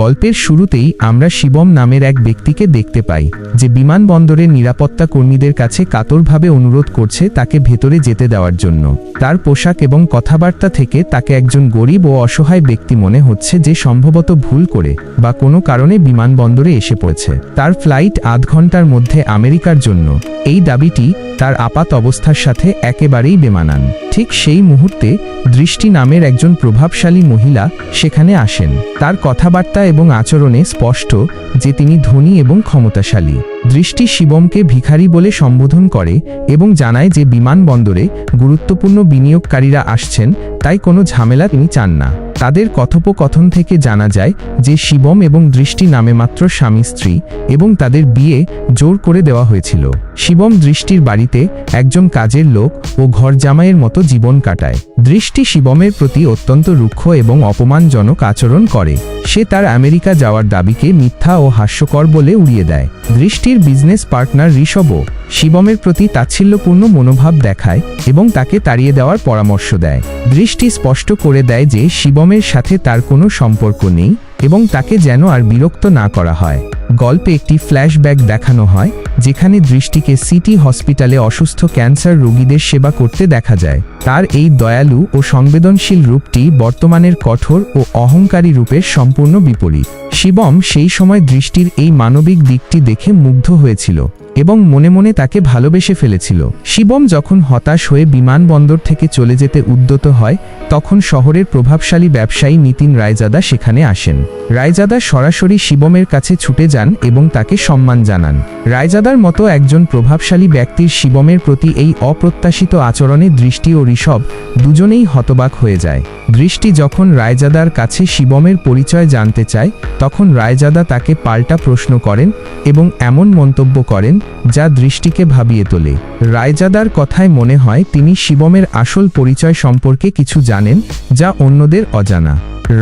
গল্পের শুরুতেই আমরা শিবম নামের এক ব্যক্তিকে দেখতে পাই, যে বিমানবন্দরের নিরাপত্তা কর্মীদের কাছে কাতরভাবে অনুরোধ করছে তাকে ভেতরে যেতে দেওয়ার জন্য। তার পোশাক এবং কথাবার্তা থেকে তাকে একজন গরিব ও অসহায় ব্যক্তি মনে হচ্ছে যে সম্ভবত ভুল করে বা কোনো কারণে বিমানবন্দরে এসে পড়েছে। তার ফ্লাইট আধ ঘণ্টার মধ্যে আমেরিকার জন্য। এই দাবিটি তার আপাত অবস্থার সাথে একেবারেই বেমানান। ঠিক সেই মুহূর্তে দৃষ্টি নামের একজন প্রভাবশালী মহিলা সেখানে আসেন। তার কথাবার্তা এবং আচরণে স্পষ্ট যে তিনি ধনী এবং ক্ষমতাশালী। দৃষ্টি শিবমকে ভিখারি বলে সম্বোধন করে এবং জানায় যে বিমানবন্দরে গুরুত্বপূর্ণ বিনিয়োগকারীরা আসছেন, তাই কোনো ঝামেলা তিনি চান না। তাদের কথোপকথন থেকে জানা যায় যে শিবম এবং দৃষ্টি নামে মাত্র স্বামী স্ত্রী এবং তাদের বিয়ে জোর করে দেওয়া হয়েছিল। শিবম দৃষ্টির বাড়িতে একজন কাজের লোক ও ঘর জামাইয়ের মতো জীবন কাটায়। দৃষ্টি শিবমের প্রতি অত্যন্ত রুক্ষ এবং অপমানজনক আচরণ করে। সে তার আমেরিকা যাওয়ার দাবিকে মিথ্যা ও হাস্যকর বলে উড়িয়ে দেয়। দৃষ্টির বিজনেস পার্টনার ঋষভও শিবমের প্রতি তাচ্ছিল্যপূর্ণ মনোভাব দেখায় এবং তাকে তাড়িয়ে দেওয়ার পরামর্শ দেয়। দৃষ্টি স্পষ্ট করে দেয় যে শিবমের সাথে তার কোনো সম্পর্ক নেই এবং তাকে যেন আর বিরক্ত না করা হয়। গল্পে একটি ফ্ল্যাশব্যাক দেখানো হয়, যেখানে দৃষ্টিকে সিটি হসপিটালে অসুস্থ ক্যান্সার রোগীদের সেবা করতে দেখা যায়। তার এই দয়ালু ও সংবেদনশীল রূপটি বর্তমানের কঠোর ও অহংকারী রূপের সম্পূর্ণ বিপরীত। শিবম সেই সময় দৃষ্টির এই মানবিক দিকটি দেখে মুগ্ধ হয়েছিল। এবং মনে মনে তাকে ভালোবেসে ফেলেছিল। শিবম যখন হতাশ হয়ে বিমানবন্দর থেকে চলে যেতে উদ্যত হয়, তখন শহরের প্রভাবশালী ব্যবসায়ী নিতিন রায়জাদা সেখানে আসেন। রায়জাদা সরাসরি শিবমের কাছে ছুটে যান এবং তাকে সম্মান জানান। রায়জাদার মতো একজন প্রভাবশালী ব্যক্তির শিবমের প্রতি এই অপ্রত্যাশিত আচরণে দৃষ্টি ও ঋষভ দুজনেই হতবাক হয়ে যায়। দৃষ্টি যখন রায়জাদার কাছে শিবমের পরিচয় জানতে চায়, তখন রায়জাদা তাকে পাল্টা প্রশ্ন করেন এবং এমন মন্তব্য করেন যা দৃষ্টিকে ভাবিয়ে তোলে। রায়জাদার কথায় মনে হয় তিনি শিবমের আসল পরিচয় সম্পর্কে কিছু জানেন, যা অন্যদের অজানা।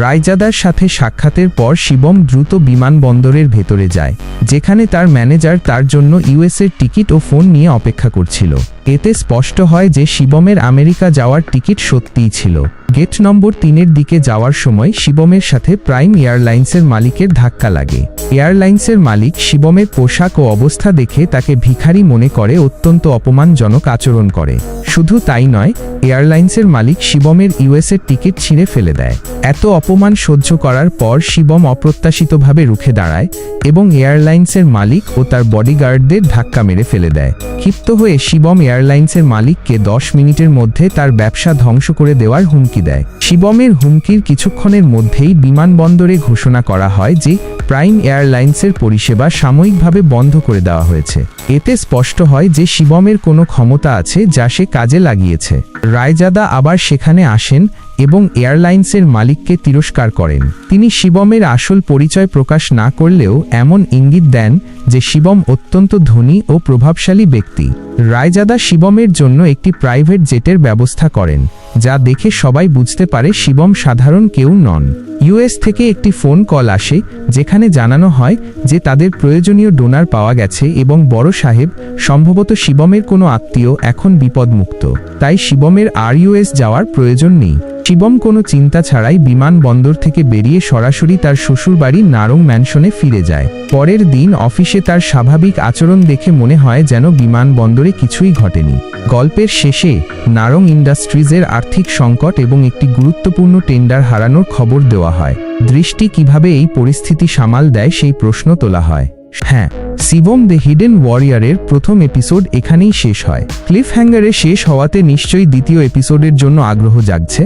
রায়জাদার সাথে সাক্ষাতের পর শিবম দ্রুত বিমানবন্দরের ভেতরে যায়, যেখানে তার ম্যানেজার তার জন্য ইউএসের টিকিট ও ফোন নিয়ে অপেক্ষা করছিল। এতে স্পষ্ট হয় যে শিবমের আমেরিকা যাওয়ার টিকিট সত্যিই ছিল। গেট নম্বর তিনের দিকে যাওয়ার সময় শিবমের সাথে প্রাইম এয়ারলাইন্সের মালিকের ধাক্কা লাগে। এয়ারলাইন্সের মালিক শিবমের পোশাক ও অবস্থা দেখে তাকে ভিখারি মনে করে অত্যন্ত অপমানজনক আচরণ করে। শুধু তাই নয় এয়ারলাইন্সের মালিক শিবমের ইউএসের টিকিট ছিঁড়ে ফেলে দেয়। এত অপমান সহ্য করার পর শিবম অপ্রত্যাশিতভাবে রুখে দাঁড়ায় এবং এয়ারলাইন্সের মালিক ও তার বডিগার্ডদের ধাক্কা মেরে ফেলে দেয়। ক্ষিপ্ত হয়ে শিবম এয়ারলাইন্সের মালিককে দশ মিনিটের মধ্যে তার ব্যবসা ধ্বংস করে দেওয়ার হুমকি দেয়। শিবমের হুমকির কিছুক্ষণের মধ্যেই বিমানবন্দরে ঘোষণা করা হয় যে প্রাইম এয়ারলাইন্সের পরিষেবা সাময়িকভাবে বন্ধ করে দেওয়া হয়েছে। এতে স্পষ্ট হয় যে শিবমের কোনো ক্ষমতা আছে যা সে কাজে লাগিয়েছে। রায়জাদা আবার সেখানে আসেন এবং এয়ারলাইন্সের মালিককে তিরস্কার করেন। তিনি শিবমের আসল পরিচয় প্রকাশ না করলেও এমন ইঙ্গিত দেন যে শিবম অত্যন্ত ধনী ও প্রভাবশালী ব্যক্তি। রায়জাদা শিবমের জন্য একটি প্রাইভেট জেটের ব্যবস্থা করেন। যা দেখে সবাই বুঝতে পারে শিবম সাধারণ কেউ নন। ইউএস থেকে একটি ফোন কল আসে, যেখানে জানানো হয় যে তাদের প্রয়োজনীয় ডোনার পাওয়া গেছে এবং বড় সাহেব, সম্ভবত শিবমের কোনো আত্মীয় এখন বিপদমুক্ত। তাই শিবমের আর ইউএস যাওয়ার প্রয়োজন নেই। শিবম কোনো চিন্তা ছাড়াই বিমানবন্দর থেকে বেরিয়ে সরাসরি তার শ্বশুরবাড়ি নারং ম্যানশনে ফিরে যায়। পরের দিন অফিসে তার স্বাভাবিক আচরণ দেখে মনে হয় যেন বিমানবন্দরে কিছুই ঘটেনি। গল্পের শেষে নারং ইন্ডাস্ট্রিজের আর্থিক সংকট এবং একটি গুরুত্বপূর্ণ টেন্ডার হারানোর খবর দেওয়া হয়। দৃষ্টি কীভাবে এই পরিস্থিতি সামাল দেয় সেই প্রশ্ন তোলা হয়। হ্যাঁ শিবম দ্য হিডেন ওয়ারিয়ারের প্রথম এপিসোড এখানেই শেষ হয়। ক্লিফ হ্যাঙ্গারে শেষ হওয়াতে নিশ্চয়ই দ্বিতীয় এপিসোডের জন্য আগ্রহ জাগছে।